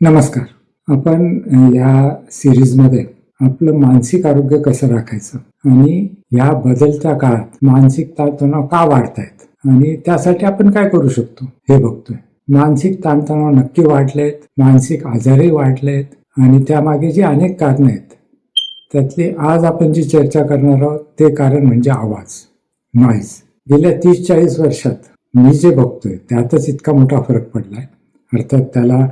नमस्कार. आपण या सिरीजमध्ये आपलं मानसिक आरोग्य कसं राखायचं आणि या बदलत्या काळात मानसिक ताणतणाव का वाढतायत आणि त्यासाठी आपण काय करू शकतो हे बघतोय. मानसिक ताणतणाव नक्की वाढलेत मानसिक आजारही वाढलेत आणि त्यामागे जी अनेक कारणं आहेत त्यातली आज आपण जी चर्चा करणार आहोत ते कारण म्हणजे आवाज नॉईज गेल्या तीस चाळीस वर्षात मी जे बघतोय त्यातच इतका मोठा फरक पडलाय. अर्थात त्याला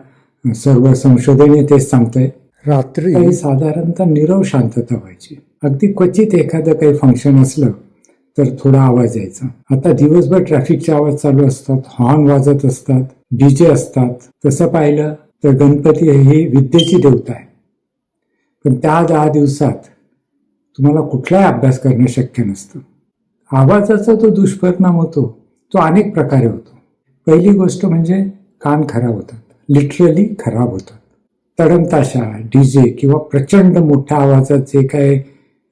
सर्व संशोधन तेच सांगतंय. रात्री साधारणतः निरव शांतता व्हायची. अगदी क्वचित एखादं काही फंक्शन असलं तर थोडा आवाज यायचा. आता दिवसभर ट्रॅफिकचे आवाज चालू असतात हॉर्न वाजत असतात डीजे असतात. तसं पाहिलं तर गणपती ही विद्येची देवता आहे. पण त्या दहा दिवसात तुम्हाला कुठलाही अभ्यास करणं शक्य नसतं. आवाजाचा जो दुष्परिणाम होतो तो अनेक प्रकारे होतो. पहिली गोष्ट म्हणजे कान खराब होतात. लिटरली खराब होतात तडमताशा डीजे किंवा प्रचंड मोठ्या आवाजात जे काय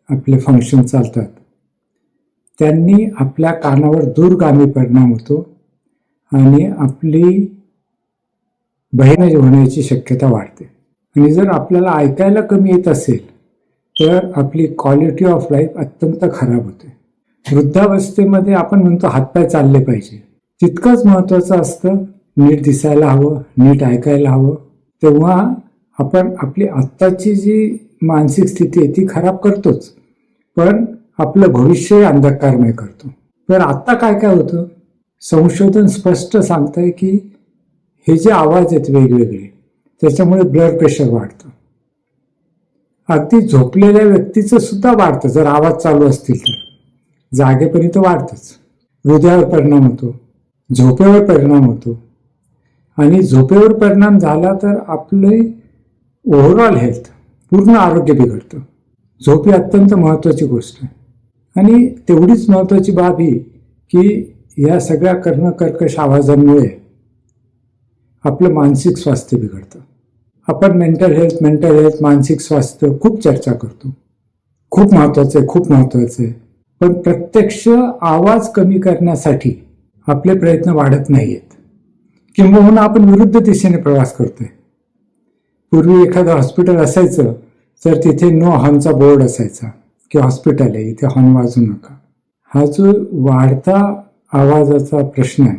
आपले फंक्शन चालतात. त्यांनी आपल्या कानावर दूरगामी परिणाम होतो आणि आपली बहिण होण्याची शक्यता वाढते. आणि जर आपल्याला ऐकायला कमी येत असेल तर आपली क्वालिटी ऑफ लाईफ अत्यंत खराब होते. वृद्धावस्थेमध्ये आपण म्हणतो हातपाय चालले पाहिजे. तितकंच महत्त्वाचं असतं नीट दिसायला हवं नीट ऐकायला हवं. तेव्हा आपण आपली आत्ताची जी मानसिक स्थिती आहे ती खराब करतोच. पण आपलं भविष्यही अंधकारमय करतो. तर आत्ता काय काय होतं? संशोधन स्पष्ट सांगतंय की हे जे आवाज आहेत वेगवेगळे त्याच्यामुळे ब्लड प्रेशर वाढतं. अगदी झोपलेल्या व्यक्तीचं सुद्धा वाढतं जर आवाज चालू असतील तर. जागेपर्यंत वाढतंच. हृदयावर परिणाम होतो. झोपेवर परिणाम होतो. आणि झोपेवर परिणाम झाला तर आपले ओव्हरऑल हेल्थ पूर्ण आरोग्य बिघडतं. झोप ही अत्यंत महत्त्वाची गोष्ट आहे. आणि तेवढीच महत्त्वाची बाब ही की या सगळ्या कर्णकर्कश आवाजांमुळे आपलं मानसिक स्वास्थ्य बिघडतं. आपण मेंटल हेल्थ मेंटल हेल्थ मानसिक स्वास्थ्य खूप चर्चा करतो. खूप महत्त्वाचं आहे खूप महत्त्वाचं आहे. पण प्रत्यक्ष आवाज कमी करण्यासाठी आपले प्रयत्न वाढत नाही आहेत किंबहुना आपण विरुद्ध दिशेने प्रवास करतोय. पूर्वी एखादं हॉस्पिटल असायचं तर तिथे नो हॉर्नचा बोर्ड असायचा की हॉस्पिटल आहे इथे हॉर्न वाजू नका. हा जो वाढता आवाजाचा प्रश्न आहे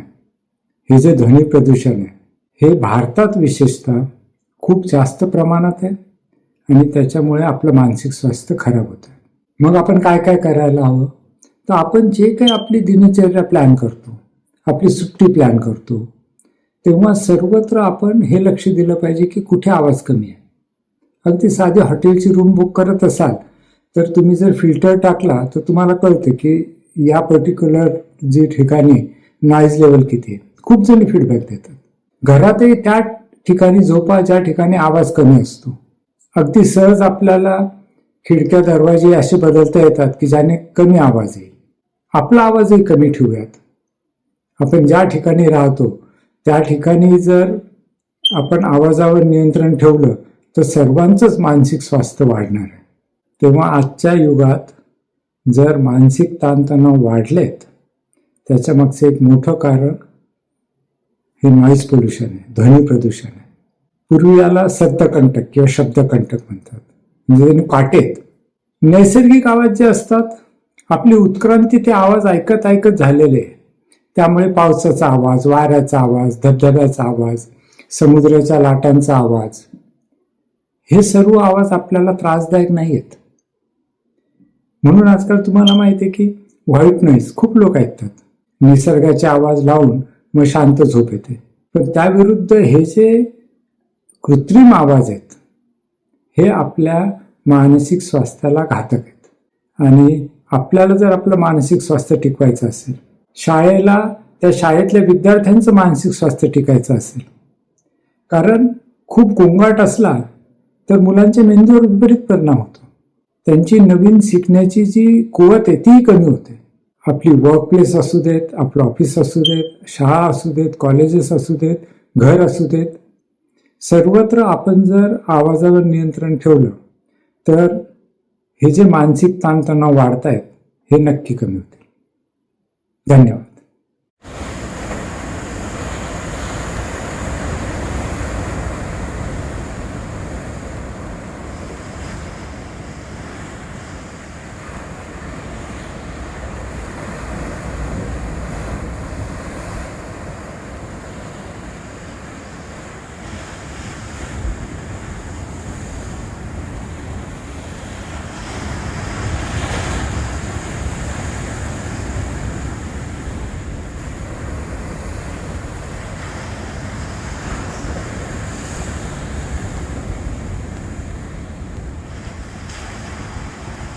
हे जे ध्वनी प्रदूषण आहे हे भारतात विशेषतः खूप जास्त प्रमाणात आहे आणि त्याच्यामुळे आपलं मानसिक स्वास्थ्य खराब होतं मग आपण काय काय करायला हवं? तर आपण जे काही आपली दिनचर्या प्लॅन करतो आपली सुट्टी प्लॅन करतो तेव्हा सर्वत्र आपण हे लक्ष दिलं पाहिजे की कुठे आवाज कमी आहे. अगदी साधी हॉटेलची रूम बुक करत असाल तर तुम्ही जर फिल्टर टाकला तर तुम्हाला कळतं की या पर्टिक्युलर जे ठिकाणी नॉईज लेवल किती आहे. खूप जण फीडबॅक देतात. घरातही त्या ठिकाणी झोपा ज्या ठिकाणी आवाज कमी असतो. अगदी सहज आपल्याला खिडक्या दरवाजे असे बदलता येतात की ज्याने कमी आवाज येईल. आपला आवाजही कमी ठेवूयात. आपण ज्या ठिकाणी राहतो त्या ठिकाणी जर आपण आवाजावर नियंत्रण ठेवलं तर सर्वांचंच मानसिक स्वास्थ्य वाढणार आहे. तेव्हा आजच्या युगात जर मानसिक ताणतणाव वाढलेत त्याच्या मागचं एक मोठं कारण हे नॉईज पोल्युशन आहे ध्वनी प्रदूषण आहे. पूर्वी याला शब्दकंटक किंवा शब्दकंटक म्हणतात. म्हणजे त्यांनी काटेत. नैसर्गिक आवाज जे असतात आपली उत्क्रांती ते आवाज ऐकत ऐकत झालेले आहे त्यामुळे पावसाचा आवाज वाऱ्याचा आवाज धबधब्याचा आवाज समुद्राच्या लाटांचा आवाज हे सर्व आवाज आपल्याला त्रासदायक नाही आहेत म्हणून आजकाल तुम्हाला माहिती आहे की व्हाईट नॉईज खूप लोक ऐकतात. निसर्गाचे आवाज लावून मग शांत झोप येते. पण त्याविरुद्ध हे जे कृत्रिम आवाज आहेत हे आपल्या मानसिक स्वास्थ्याला घातक आहेत. आणि आपल्याला जर आपलं मानसिक स्वास्थ्य टिकवायचं असेल शाळेला त्या शाळेतल्या विद्यार्थ्यांचं मानसिक स्वास्थ्य टिकायचं असेल. कारण खूप गोंगाट असला तर मुलांच्या मेंदूवर विपरीत परिणाम होतो. त्यांची नवीन शिकण्याची जी कुवत आहे तीही कमी होते. आपली वर्क प्लेस असू देत आपलं ऑफिस असू देत शाळा असू देत कॉलेजेस असू देत घर असू देत. सर्वत्र आपण जर आवाजावर नियंत्रण ठेवलं तर हे जे मानसिक ताणतणाव वाढत आहेत हे नक्की कमी होते. धन्यवाद.